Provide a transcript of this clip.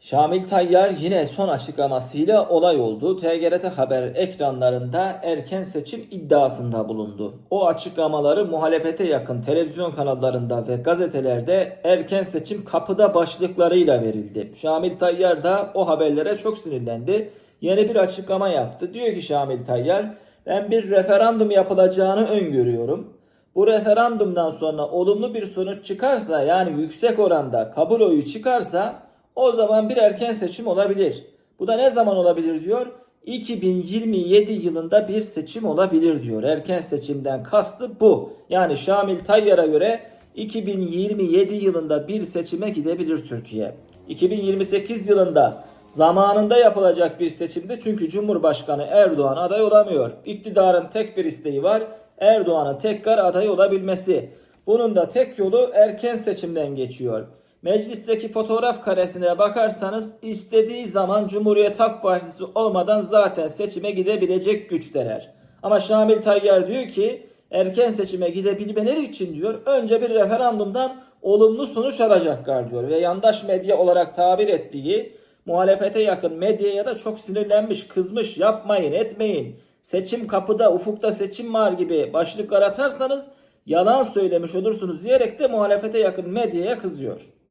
Şamil Tayyar yine son açıklamasıyla olay oldu. TGRT Haber ekranlarında erken seçim iddiasında bulundu. O açıklamaları muhalefete yakın televizyon kanallarında ve gazetelerde erken seçim kapıda başlıklarıyla verildi. Şamil Tayyar da o haberlere çok sinirlendi. Yeni bir açıklama yaptı. Diyor ki Şamil Tayyar ben bir referandum yapılacağını öngörüyorum. Bu referandumdan sonra olumlu bir sonuç çıkarsa yani yüksek oranda kabul oyu çıkarsa o zaman bir erken seçim olabilir. Bu da ne zaman olabilir diyor? 2027 yılında bir seçim olabilir diyor. Erken seçimden kastı bu. Yani Şamil Tayyar'a göre 2027 yılında bir seçime gidebilir Türkiye. 2028 yılında zamanında yapılacak bir seçimde çünkü Cumhurbaşkanı Erdoğan aday olamıyor. İktidarın tek bir isteği var. Erdoğan'ın tekrar aday olabilmesi. Bunun da tek yolu erken seçimden geçiyor. Meclisteki fotoğraf karesine bakarsanız istediği zaman Cumhuriyet Halk Partisi olmadan zaten seçime gidebilecek güçteler. Ama Şamil Tayyar diyor ki erken seçime gidebilmeleri için diyor önce bir referandumdan olumlu sonuç alacaklar diyor. Ve yandaş medya olarak tabir ettiği muhalefete yakın medyaya da çok sinirlenmiş, kızmış, yapmayın, etmeyin. Seçim kapıda, ufukta seçim var gibi başlıklar atarsanız yalan söylemiş olursunuz diyerek de muhalefete yakın medyaya kızıyor.